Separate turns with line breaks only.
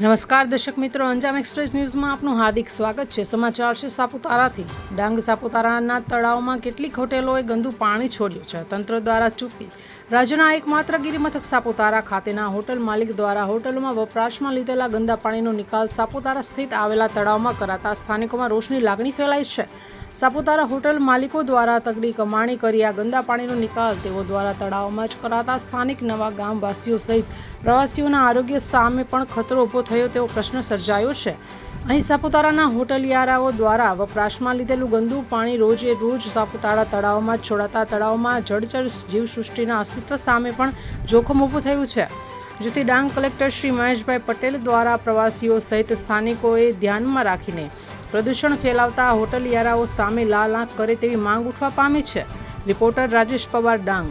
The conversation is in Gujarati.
નમસ્કાર દર્શક મિત્રો, અંજામ એક્સપ્રેસ ન્યૂઝમાં આપનું હાર્દિક સ્વાગત છે. સમાચાર છે સાપુતારાથી. ડાંગ સાપુતારાના તળાવમાં કેટલીક હોટેલોએ ગંદુ પાણી છોડ્યું છે. તંત્ર દ્વારા ચૂપી રાજ્યના એકમાત્ર ગિરિમથક સાપુતારા ખાતેના હોટલ માલિક દ્વારા હોટલોમાં વપરાશમાં લીધેલા ગંદા પાણીનો નિકાલ સાપુતારા સ્થિત આવેલા તળાવમાં કરાતા સ્થાનિકોમાં રોષની લાગણી ફેલાઈ છે. સાપુતારા હોટલ માલિકો દ્વારા તગડી કમાણી કરી આ ગંદા પાણીનો નિકાલ. તેઓ દ્વારા તળાવમાં જ કરાતા સ્થાનિક નવા ગામવાસીઓ સહિત પ્રવાસીઓના આરોગ્ય સામે પણ ખતરો ઊભો થયો તેવો પ્રશ્ન સર્જાયો છે. અહીં સાપુતારાના હોટલિયારાઓ દ્વારા વપરાશમાં લીધેલું ગંદુ પાણી રોજે રોજ સાપુતારા તળાવમાં છોડાતા તળાવમાં જળચર જીવસૃષ્ટિના અસ્તિત્વ સામે પણ જોખમ ઊભું થયું છે. જેથી ડાંગ કલેક્ટર શ્રી મહેશભાઈ પટેલ દ્વારા પ્રવાસીઓ સહિત સ્થાનિકોએ ધ્યાનમાં રાખીને પ્રદૂષણ ફેલાવતા હોટલ યારાઓ સામે લાલ આંખ કરે તેવી માંગ ઉઠવા પામી છે. રિપોર્ટર રાજેશ પવાર, ડાંગ.